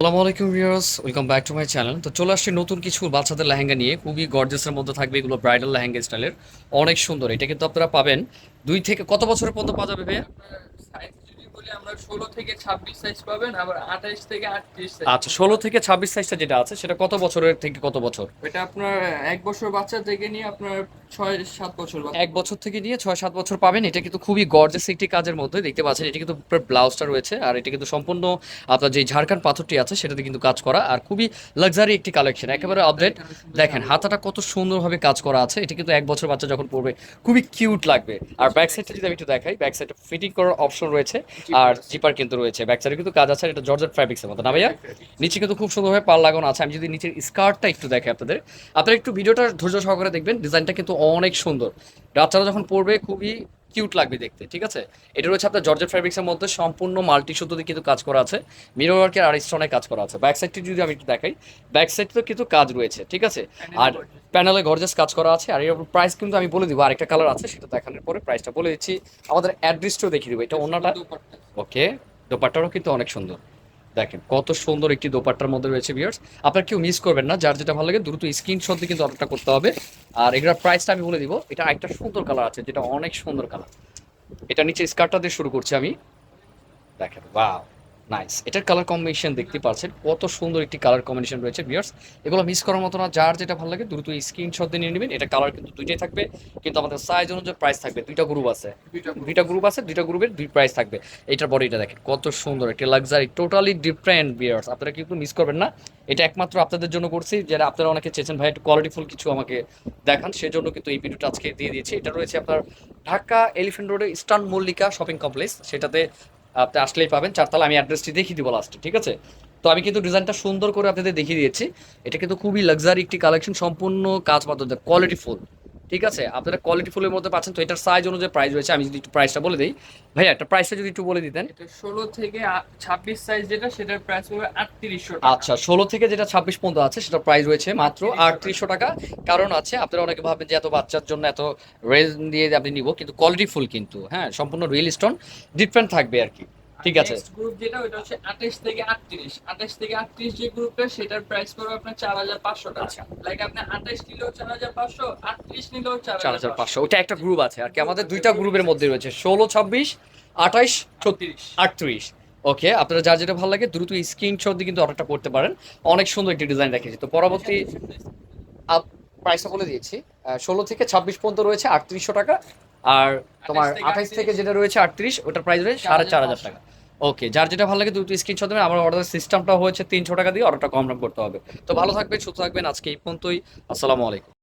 আসসালামু আলাইকুম viewers, welcome back to my channel. তো চলে আসছি নতুন কিছু বাচ্চাদের লেহেঙ্গা নিয়ে। খুবই গর্জেসের মধ্যে থাকবে এগুলো ব্রাইডাল লেহেঙ্গা স্টাইলের অনেক সুন্দর। এটা কিন্তু আপনারা পাবেন। দুই থেকে কত বছরের পর্যন্ত পাওয়া যাবে ভাইয়া? আমরা ষোলো থেকে ছাব্বিশ সাইজ পাবেন আবার আঠাইশ থেকে আটত্রিশ সাইজ আচ্ছা ষোলো থেকে ছাব্বিশ সাইজটা যেটা আছে সেটা কত বছরের থেকে কত বছর? এটা আপনার এক বছর বাচ্চা থেকে নিয়ে আপনার ছয় সাত বছর বাচ্চা। এক বছর থেকে নিয়ে ছয় সাত বছর পাবেন। এটা কিন্তু খুবই গর্জেস একটি কাজের মধ্যে দেখতে পাচ্ছেন এটা কিন্তু ব্লাউজটা রয়েছে আর এটা কিন্তু সম্পূর্ণ আপনার যে ঝাড়খান পাথরটি আছে সেটাতে কিন্তু কাজ করা আর খুবই লাক্সারি একটি কালেকশন একেবারে আপডেট দেখেন হাতাটা কত সুন্দরভাবে কাজ করা আছে এটা কিন্তু এক বছর বাচ্চা যখন পড়বে খুবই কিউট লাগবে। আর ব্যাক সাইডটা যদি আমি একটু দেখাই ব্যাক সাইডে ফিটিং করার অপশন রয়েছে আর জিপার কিন্তু রয়েছে। ব্যাক সাইডে কিন্তু কাজ আছে এটা জর্জেট ফ্যাব্রিক্সের মতো। না ভাইয়া? নিচে কিন্তু খুব সুন্দরভাবে পাল লাগানো আছে। আমি যদি নিচের স্কার্টটা একটু দেখাই আপনাদের। আপনারা একটু ভিডিওটা ধৈর্য সহকারে দেখবেন। ডিজাইনটা কিন্তু অনেক সুন্দর। বাচ্চারা যখন পড়বে, খুবই কিউট লাগবে দেখতে ঠিক আছে? এটা রয়েছে আপনার জর্জেট ফ্যাব্রিক্সের মধ্যে সম্পূর্ণ মাল্টি সুতোতে কিন্তু কাজ করা আছে। মিরর ওয়ার্কের আর স্টোনে কাজ করা আছে। ব্যাক সাইডটি যদি আমি একটু দেখাই ব্যাক সাইডেও কিন্তু কাজ রয়েছে ঠিক আছে? আর প্যানেলে গর্জেস কাজ করা আছে আর এর প্রাইস কিন্তু আমি বলে দিব আরেকটা কালার আছে সেটা দেখানোর পরে প্রাইসটা বলে দিচ্ছি। আমাদের অ্যাড্রেসটাও দেখিয়ে দেবো এটা অন্যটা ওকে দোপাট্টারও কিন্তু অনেক সুন্দর। দেখেন, কত সুন্দর একটি দোপাট্টার মধ্যে রয়েছে ভিয়ার্স আপনার কেউ মিস করবেন না, যার যেটা ভালো লাগে দ্রুত স্ক্রিনশট দিয়ে কিন্তু অর্ডারটা করতে হবে। আর এগুলোর প্রাইসটা আমি বলে দিব, এটা একটা সুন্দর কালার আছে, যেটা অনেক সুন্দর কালার এটা নিচে স্কার্টটা দিয়ে শুরু করছি আমি। দেখেন ওয়াও নাইস এটার কালার কম্বিনেশন দেখতে পাচ্ছেন। কত সুন্দর একটি কালার কম্বিনেশন রয়েছে বিয়ার্স এগুলো মিস করার মতো না যার যেটা ভালো লাগে দ্রুত স্ক্রিনশট দিয়ে নিয়ে নেবেন। এটা কালার কিন্তু দুইটাই থাকবে কিন্তু আমাদের সাইজ অনুযায়ী প্রাইস থাকবে। দুইটা গ্রুপ আছে। দুইটা গ্রুপ আছে দুইটা গ্রুপের দুই প্রাইস থাকবে। এটার বডিটা দেখেন কত সুন্দর একটা লাক্সারি টোটালি ডিফারেন্ট বিয়ার্স আপনারা কিন্তু মিস করবেন না। এটা একমাত্র আপনাদের জন্য করছি। যারা আপনারা অনেকে চেয়েছেন ভাই একটু কোয়ালিটিফুল কিছু আমাকে দেখান। সেজন্য কিন্তু এই ভিডিওটা আজকে দিয়ে দিয়েছি। এটা রয়েছে আপনার ঢাকা এলিফেন্ট রোডে ইস্টার্ন মল্লিকা শপিং কমপ্লেক্স। সেটাতে আপনি আসলেই পাবেন। চারতলা আমি অ্যাড্রেসটি দেখিয়ে দিব লাস্টে ঠিক আছে? তো আমি কিন্তু ডিজাইনটা সুন্দর করে আপনাদের দেখিয়ে দিয়েছি। এটা কিন্তু খুবই লাক্সারি একটি কালেকশন সম্পূর্ণ কাজ মাত্র কোয়ালিটি ফুল ঠিক আছে? আপনারা কোয়ালিটি ফুলের মধ্যে পাচ্ছেন তো এটার সাইজ অনুযায়ী প্রাইস রয়েছে। আমি যদি একটু প্রাইসটা বলে দিই। ভাইয়া একটা প্রাইসটা যদি একটু বলে দিতেন। ষোলো থেকে ছাব্বিশ সাইজ যেটা সেটার প্রাইস হবে আটত্রিশশো আচ্ছা ষোলো থেকে যেটা ছাব্বিশ পর্যন্ত আছে সেটা প্রাইস রয়েছে মাত্র আটত্রিশশো টাকা। কারণ আছে আপনারা অনেকে ভাবেন যে এত বাচ্চার জন্য এত রেজ দিয়ে আপনি নিব কিন্তু কোয়ালিটি ফুল কিন্তু হ্যাঁ সম্পূর্ণ রিয়েল স্টোন ডিফারেন্ট থাকবে আর কি। ঠিক আছে। গ্রুপ যেটা ওটা হচ্ছে আঠাইশ থেকে আটত্রিশ। আঠাইশ থেকে আটত্রিশ যে গ্রুপটা সেটার প্রাইস পড়বে আপনার চার হাজার পাঁচশো টাকা। আচ্ছা। লাইক আপনি আঠাইশ নিলেও চার হাজার পাঁচশো আটত্রিশ নিলেও চার চার হাজার পাঁচশো। ওটা একটা গ্রুপ আছে। আর কি আমাদের দুইটা গ্রুপের মধ্যে রয়েছে। ষোলো ছাব্বিশ আঠাইশ ছত্রিশ। আটত্রিশ। ওকে আপনারা যার যেটা ভালো লাগে দ্রুত স্ক্রিনশট দিয়ে কিন্তু অর্ডারটা করতে পারেন। অনেক সুন্দর একটি ডিজাইন রেখেছি তো পরবর্তী প্রাইসটা বলে দিয়েছি। ষোলো থেকে ছাব্বিশ পর্যন্ত রয়েছে আটত্রিশশো টাকা। আর তোমার 28 থেকে যেটা রয়েছে আটত্রিশ ওটার প্রাইস রয়েছে সাড়ে চার হাজার টাকা। ওকে যার যেটা ভালো লাগে দুটো স্ক্রিনশট দেবেন আমার অর্ডার সিস্টেমটা হয়েছে তিনশো টাকা দিয়ে অর্ডারটা কম করতে হবে। তো ভালো থাকবেন সুস্থ থাকবেন। আজকে এই পর্যন্তই। আসসালামু আলাইকুম।